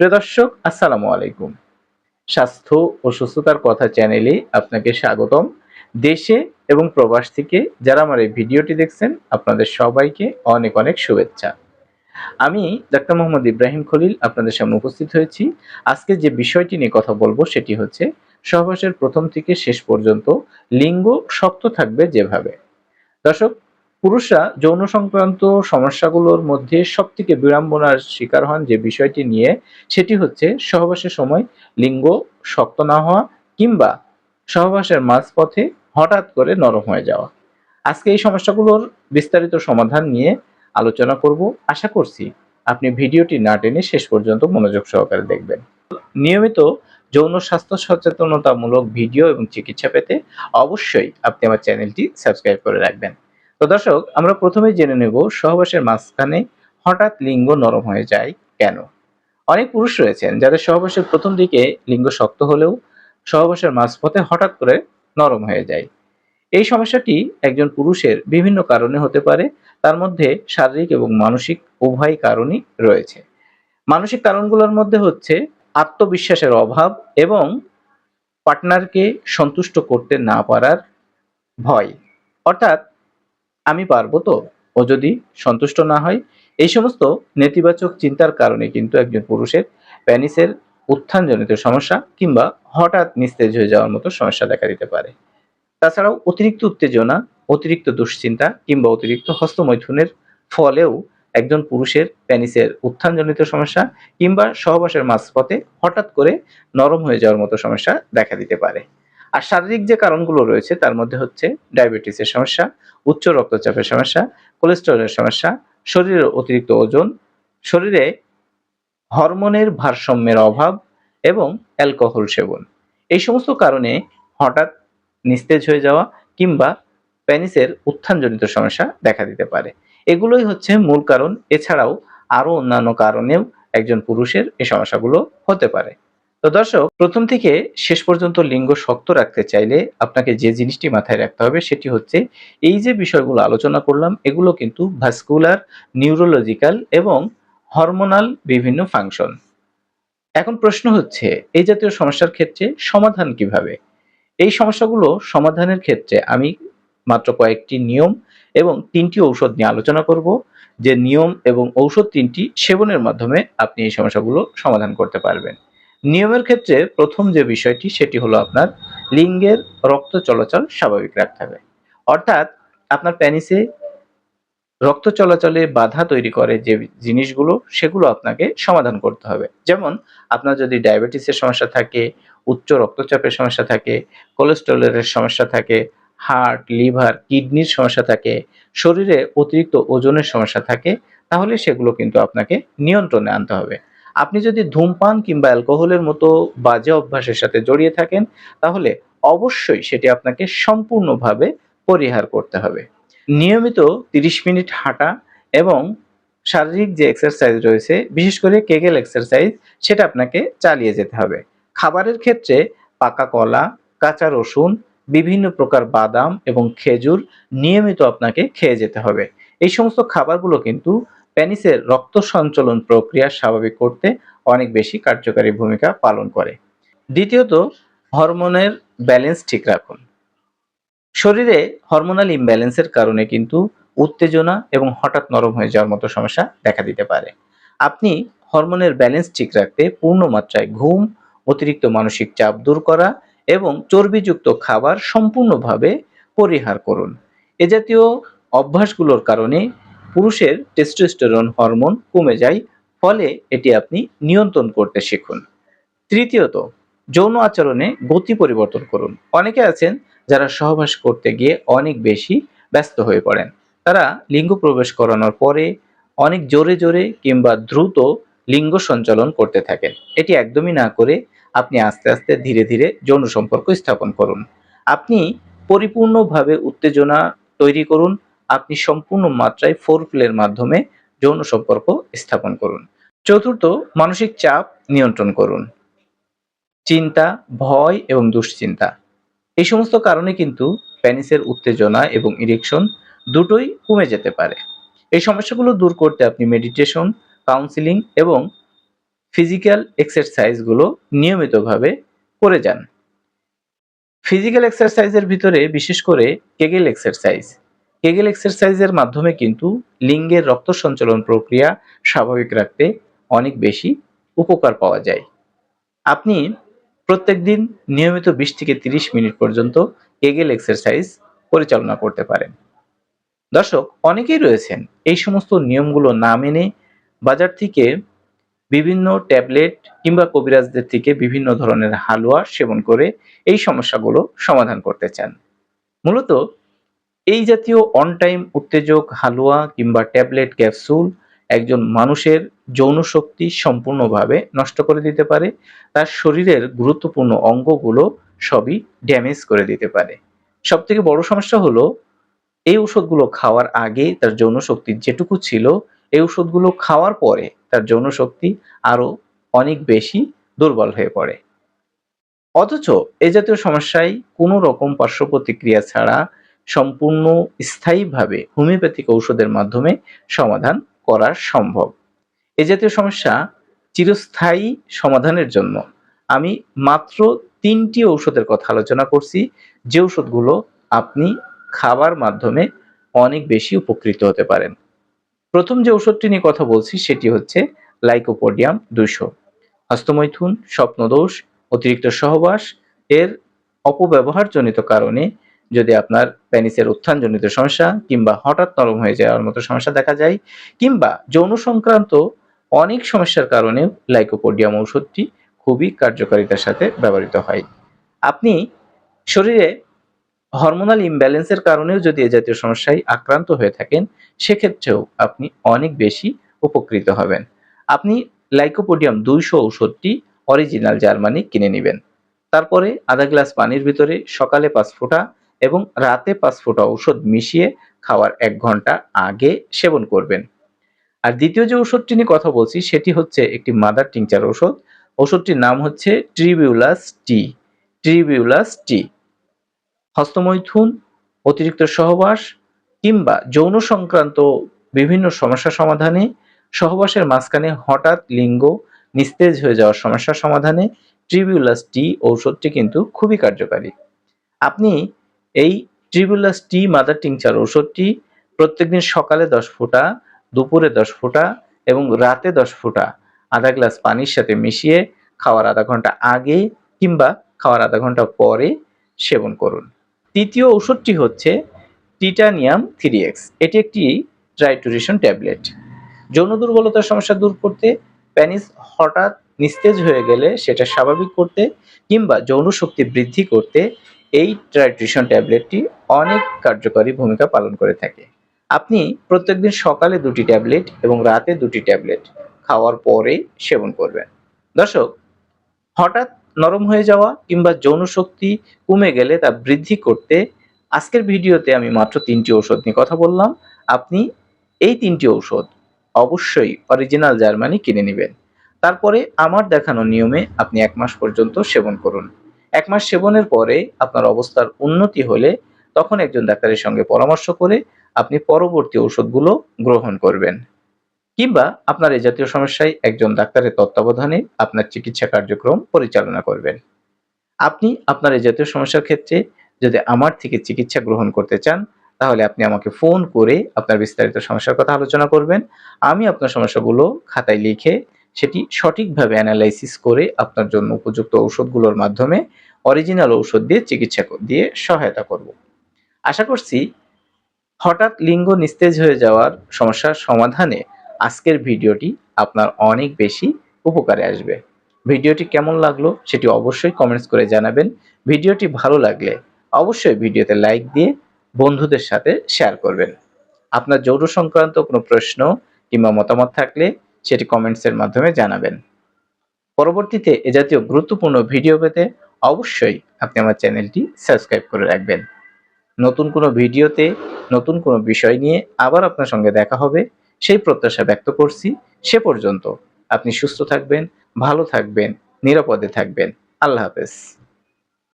প্রিয় দর্শক, আসসালামু আলাইকুম। স্বাস্থ্য ও সুস্থতার কথা চ্যানেলে আপনাকে স্বাগতম। দেশে এবং প্রবাস থেকে যারা আমার এই ভিডিওটি দেখছেন, আপনাদের সবাইকে অনেক অনেক শুভেচ্ছা। আমি ডাক্তার মোহাম্মদ ইব্রাহিম খলিল আপনাদের সামনে উপস্থিত হয়েছি। আজকে যে বিষয়টি নিয়ে কথা বলব, সেটি হচ্ছে সহবাসের প্রথম থেকে শেষ পর্যন্ত লিঙ্গ শক্ত থাকবে যেভাবে। দর্শক পুরুষরা যৌন সংক্রান্ত সমস্যাগুলোর মধ্যে সবথেকে বিড়ম্বনার শিকার হন যে বিষয়টি নিয়ে, সেটি হচ্ছে সহবাসের সময় লিঙ্গ শক্ত না হওয়া কিংবা সহবাসের মাঝপথে হঠাৎ করে নরম হয়ে যাওয়া। আজকে এই সমস্যাগুলোর বিস্তারিত সমাধান নিয়ে আলোচনা করব। আশা করছি আপনি ভিডিওটি না টেনে শেষ পর্যন্ত মনোযোগ সহকারে দেখবেন। নিয়মিত যৌন স্বাস্থ্য সচেতনতামূলক ভিডিও এবং চিকিৎসা পেতে অবশ্যই আপনি আমার চ্যানেলটি সাবস্ক্রাইব করে রাখবেন। তো দর্শক, আমরা প্রথমেই জেনে নেব সহবাসের মাঝখানে হঠাৎ লিঙ্গ নরম হয়ে যায় কেন? অনেক পুরুষ রয়েছেন যাদের সহবাসের প্রথম দিকে লিঙ্গ শক্ত হলেও সহবাসের মাঝপথে হঠাৎ করে নরম হয়ে যায়। এই সমস্যাটি একজন পুরুষের বিভিন্ন কারণে হতে পারে, তার মধ্যে শারীরিক এবং মানসিক উভয় কারণই রয়েছে। মানসিক কারণগুলোর মধ্যে হচ্ছে আত্মবিশ্বাসের অভাব এবং পার্টনারকে সন্তুষ্ট করতে না পারার ভয়। অর্থাৎ আমি পারব তো? ও যদি সন্তুষ্ট না হয়? এই সমস্ত নেতিবাচক চিন্তার কারণে কিন্তু একজন পুরুষের প্যানিসের উত্থানজনিত সমস্যা কিংবা হঠাৎ নিস্তেজ হয়ে যাওয়ার মতো সমস্যা দেখা দিতে পারে। তাছাড়াও অতিরিক্ত উত্তেজনা, অতিরিক্ত দুশ্চিন্তা কিংবা অতিরিক্ত হস্তমৈথুনের ফলেও একজন পুরুষের প্যানিসের উত্থানজনিত সমস্যা কিংবা সহবাসের মাঝপথে হঠাৎ করে নরম হয়ে যাওয়ার মতো সমস্যা দেখা দিতে পারে। আর শারীরিক যে কারণগুলো রয়েছে, তার মধ্যে হচ্ছে ডায়াবেটিসের সমস্যা, উচ্চ রক্তচাপের সমস্যা, কোলেস্টেরলের সমস্যা, শরীরের অতিরিক্ত ওজন, শরীরে হরমোনের ভারসাম্যের অভাব এবং অ্যালকোহল সেবন। এই সমস্ত কারণে হঠাৎ নিস্তেজ হয়ে যাওয়া কিংবা প্যানিসের উত্থানজনিত সমস্যা দেখা দিতে পারে। এগুলোই হচ্ছে মূল কারণ। এছাড়াও আরও অন্যান্য কারণেও একজন পুরুষের এই সমস্যাগুলো হতে পারে। তো দর্শক, প্রথম থেকে শেষ পর্যন্ত লিঙ্গ শক্ত রাখতে চাইলে আপনাকে যে জিনিসটি মাথায় রাখতে হবে সেটি হচ্ছে এই যে বিষয়গুলো আলোচনা করলাম, এগুলো কিন্তু ভাস্কুলার, নিউরোলজিক্যাল এবং হরমোনাল বিভিন্ন ফাংশন। এখন প্রশ্ন হচ্ছে, এই জাতীয় সমস্যার ক্ষেত্রে সমাধান কীভাবে? এই সমস্যাগুলো সমাধানের ক্ষেত্রে আমি মাত্র কয়েকটি নিয়ম এবং তিনটি ঔষধ নিয়ে আলোচনা করব, যে নিয়ম এবং ঔষধ তিনটি সেবনের মাধ্যমে আপনি এই সমস্যাগুলো সমাধান করতে পারবেন। নিয়মের ক্ষেত্রে প্রথম যে বিষয়টি, সেটি হলো আপনার লিঙ্গের রক্ত চলাচল স্বাভাবিক রাখতে হবে। অর্থাৎ আপনার প্যানিসে রক্ত চলাচলে বাধা তৈরি করে যে জিনিসগুলো, সেগুলো আপনাকে সমাধান করতে হবে। যেমন আপনার যদি ডায়াবেটিসের সমস্যা থাকে, উচ্চ রক্তচাপের সমস্যা থাকে, কোলেস্টেরলের সমস্যা থাকে, হার্ট, লিভার, কিডনির সমস্যা থাকে, শরীরে অতিরিক্ত ওজনের সমস্যা থাকে, তাহলে সেগুলো কিন্তু আপনাকে নিয়ন্ত্রণে আনতে হবে। আপনি যদি ধূমপান কিংবা অ্যালকোহলের মতো বাজে অভ্যাসের সাথে জড়িয়ে থাকেন, তাহলে অবশ্যই সেটি আপনাকে সম্পূর্ণভাবে পরিহার করতে হবে। নিয়মিত 30 মিনিট হাঁটা এবং শারীরিক যে এক্সারসাইজ রয়েছে, বিশেষ করে কেগেল এক্সারসাইজ সেটা আপনাকে চালিয়ে যেতে হবে। খাবারের ক্ষেত্রে পাকা কলা, কাঁচা রসুন, বিভিন্ন প্রকার বাদাম এবং খেজুর নিয়মিত আপনাকে খেয়ে যেতে হবে। এই সমস্ত খাবারগুলো কিন্তু প্যানিসের রক্ত সঞ্চালন প্রক্রিয়া স্বাভাবিক করতে অনেক বেশি কার্যকারী ভূমিকা পালন করে। দ্বিতীয়ত, হরমোনের ব্যালেন্স ঠিক রাখুন। শরীরে হরমোনাল ইমব্যালেন্সের কারণে কিন্তু উত্তেজনা এবং হঠাৎ নরম হয়ে যাওয়ার মতো সমস্যা দেখা দিতে পারে। আপনি হরমোনের ব্যালেন্স ঠিক রাখতে পূর্ণ মাত্রায় ঘুম, অতিরিক্ত মানসিক চাপ দূর করা এবং চর্বিযুক্ত খাবার সম্পূর্ণভাবে পরিহার করুন। এ জাতীয় অভ্যাসগুলোর কারণে পুরুষের টেস্টোস্টেরন হরমোন কমে যায়, ফলে এটি আপনি নিয়ন্ত্রণ করতে শিখুন। তৃতীয়ত, যৌন আচরণে গতি পরিবর্তন করুন। অনেকে আছেন যারা সহবাস করতে গিয়ে অনেক বেশি ব্যস্ত হয়ে পড়েন। তারা লিঙ্গ প্রবেশ করানোর পরে অনেক জোরে জোরে কিংবা দ্রুত লিঙ্গ সঞ্চালন করতে থাকেন। এটি একদমই না করে আপনি আস্তে আস্তে ধীরে ধীরে যৌন সম্পর্ক স্থাপন করুন। আপনি পরিপূর্ণভাবে উত্তেজনা তৈরি করুন আপনি সম্পূর্ণ মাত্রায় ফোর প্লের মাধ্যমে যৌন সম্পর্ক স্থাপন করুন। চতুর্থ, মানসিক চাপ নিয়ন্ত্রণ করুন। চিন্তা, ভয় এবং দুশ্চিন্তা। এই সমস্ত কারণে কিন্তু প্যানিসের উত্তেজনা এবং ইরেকশন দুটোই কমে যেতে পারে। এই সমস্যাগুলো দূর করতে আপনি মেডিটেশন কাউন্সিলিং এবং ফিজিক্যাল এক্সারসাইজগুলো নিয়মিতভাবে করে যান। ফিজিক্যাল এক্সারসাইজের ভিতরে বিশেষ করে কেগেল এক্সারসাইজ কেগেল এক্সারসাইজের মাধ্যমে কিন্তু লিঙ্গের রক্ত সঞ্চালন প্রক্রিয়া স্বাভাবিক রাখতে অনেক বেশি উপকার পাওয়া যায়। আপনি প্রত্যেক দিন নিয়মিত বিশ থেকে তিরিশ মিনিট পর্যন্ত কেগেল এক্সারসাইজ পরিচালনা করতে পারেন। দর্শক, অনেকেই রয়েছেন এই সমস্ত নিয়মগুলো না মেনে বাজার থেকে বিভিন্ন ট্যাবলেট কিংবা কবিরাজদের থেকে বিভিন্ন ধরনের হালুয়া সেবন করে এই সমস্যাগুলো সমাধান করতে চান। মূলত এই জাতীয় অন টাইম উত্তেজক, হালুয়া কিংবা ট্যাবলেট, ক্যাপসুল একজন মানুষের যৌন শক্তি সম্পূর্ণভাবে নষ্ট করে দিতে পারে। তার শরীরের গুরুত্বপূর্ণ অঙ্গগুলো সবই ড্যামেজ করে দিতে পারে। সব থেকে বড় সমস্যা হলো, এই ওষুধগুলো খাওয়ার আগে তার যৌন শক্তি যেটুকু ছিল, এই ওষুধগুলো খাওয়ার পরে তার যৌন শক্তি আরও অনেক বেশি দুর্বল হয়ে পড়ে। অথচ এ জাতীয় সমস্যায় কোনো রকম পার্শ্ব প্রতিক্রিয়া ছাড়া সম্পূর্ণ স্থায়ীভাবে হোমিওপ্যাথিক ঔষধের মাধ্যমে সমাধান করা সম্ভব। এ জাতীয় সমস্যা চিরস্থায়ী সমাধানের জন্য। আমি মাত্র তিনটি ঔষধের কথা আলোচনা করছি। যে ঔষধগুলো আপনি খাবার মাধ্যমে অনেক বেশি উপকৃত হতে পারেন। প্রথম যে ঔষধটি নিয়ে কথা বলছি সেটি হচ্ছে লাইকোপোডিয়াম দুশো হস্তমৈথুন স্বপ্নদোষ, অতিরিক্ত সহবাস এর অপব্যবহারজনিত কারণে যদি আপনার প্যানিসের উত্থানজনিত সমস্যা কিংবা হঠাৎ নরম হয়ে যাওয়ার মতো সমস্যা দেখা যায়, কিংবা যৌন সংক্রান্ত অনেক সমস্যার কারণে লাইকোপোডিয়াম ঔষধটি খুবই কার্যকারিতার সাথে ব্যবহৃত হয়। আপনি শরীরে হরমোনাল ইমব্যালেন্সের কারণেও যদি এ জাতীয় সমস্যায় আক্রান্ত হয়ে থাকেন, সেক্ষেত্রেও আপনি অনেক বেশি উপকৃত হবেন। আপনি লাইকোপোডিয়াম দুইশো ঔষধটি অরিজিনাল জার্মানি কিনে নেবেন। তারপরে আধা গ্লাস পানির ভিতরে সকালে পাঁচ ফোঁটা এবং রাতে পাঁচ ফোঁটা ঔষধ মিশিয়ে খাওয়ার এক ঘণ্টা আগে সেবন করবেন। আর দ্বিতীয় যে ওষুধটি নিয়ে কথা বলছি, সেটি হচ্ছে একটি মাদার টিংচার ওষুধ ওষুধটির নাম হচ্ছে ট্রিবিউলাস টি। ট্রিবিউলাস টি। হস্তমৈথুন, অতিরিক্ত সহবাস কিংবা যৌন সংক্রান্ত বিভিন্ন সমস্যা সমাধানে, সহবাসের মাঝখানে হঠাৎ লিঙ্গ নিস্তেজ হয়ে যাওয়ার সমস্যা সমাধানে ট্রিবিউলাস টি ঔষধটি কিন্তু খুবই কার্যকারী। আপনি এই ট্রিবিউলাস টি মাদার টিংচার ঔষধটি প্রত্যেকদিন সকালে দশ ফোঁটা, দুপুরে দশ ফোঁটা এবং রাতে দশ ফোঁটা আধা গ্লাস পানির সাথে মিশিয়ে খাওয়ার আধা ঘণ্টা আগে কিংবা খাওয়ার আধা ঘণ্টা পরে সেবন করুন। তৃতীয় ঔষধটি হচ্ছে টিটানিয়াম থ্রি এক্স এটি একটি ট্রাইটুরেশন ট্যাবলেট যৌন দুর্বলতার সমস্যা দূর করতে প্যানিস হঠাৎ নিস্তেজ হয়ে গেলে সেটা স্বাভাবিক করতে কিংবা যৌন শক্তি বৃদ্ধি করতে এই ট্রাইট্রিশন ট্যাবলেটটি অনেক কার্যকরী ভূমিকা পালন করে থাকে। আপনি প্রত্যেকদিন সকালে দুটি ট্যাবলেট এবং রাতে দুটি ট্যাবলেট খাওয়ার পরে সেবন করবেন। দর্শক, হঠাৎ নরম হয়ে যাওয়া কিংবা যৌন শক্তি কমে গেলে তা বৃদ্ধি করতে আজকের ভিডিওতে আমি মাত্র তিনটি ঔষধ নিয়ে কথা বললাম। আপনি এই তিনটি ঔষধ অবশ্যই অরিজিনাল জার্মানি কিনে নেবেন। তারপরে আমার দেখানো নিয়মে আপনি এক মাস পর্যন্ত সেবন করুন। এক মাস সেবনের পরে আপনার অবস্থার উন্নতি হলে তখন একজন ডাক্তারের সঙ্গে পরামর্শ করে আপনি পরবর্তী ওষুধগুলো গ্রহণ করবেন। কিংবা আপনার এই জাতীয় সমস্যায় একজন ডাক্তারের তত্ত্বাবধানে আপনার চিকিৎসা কার্যক্রম পরিচালনা করবেন। আপনি আপনার এই জাতীয় সমস্যার ক্ষেত্রে যদি আমার থেকে চিকিৎসা গ্রহণ করতে চান, তাহলে আপনি আমাকে ফোন করে আপনার বিস্তারিত সমস্যার কথা আলোচনা করবেন। আমি আপনার সমস্যাগুলো খাতায় লিখে সেটি সঠিকভাবে অ্যানালাইসিস করে আপনার জন্য উপযুক্ত ঔষধগুলোর মাধ্যমে অরিজিনাল ঔষধ দিয়ে চিকিৎসা দিয়ে সহায়তা করব। আশা করছি হঠাৎ লিঙ্গ নিস্তেজ হয়ে যাওয়ার সমস্যার সমাধানে আজকের ভিডিওটি আপনার অনেক বেশি উপকারে আসবে। ভিডিওটি কেমন লাগল সেটি অবশ্যই কমেন্টস করে জানাবেন। ভিডিওটি ভালো লাগলে অবশ্যই ভিডিওতে লাইক দিয়ে বন্ধুদের সাথে শেয়ার করবেন। আপনার যৌন সংক্রান্ত কোনো প্রশ্ন কিংবা মতামত থাকলে সেটি কমেন্টসের মাধ্যমে জানাবেন। পরবর্তীতে এ জাতীয় গুরুত্বপূর্ণ ভিডিও পেতে অবশ্যই আপনি আমার চ্যানেলটি সাবস্ক্রাইব করে রাখবেন। নতুন কোনো ভিডিওতে নতুন কোনো বিষয় নিয়ে আবার আপনার সঙ্গে দেখা হবে। সেই প্রত্যাশা ব্যক্ত করছি। সে পর্যন্ত আপনি সুস্থ থাকবেন, ভালো থাকবেন, নিরাপদে থাকবেন। আল্লাহ হাফেজ।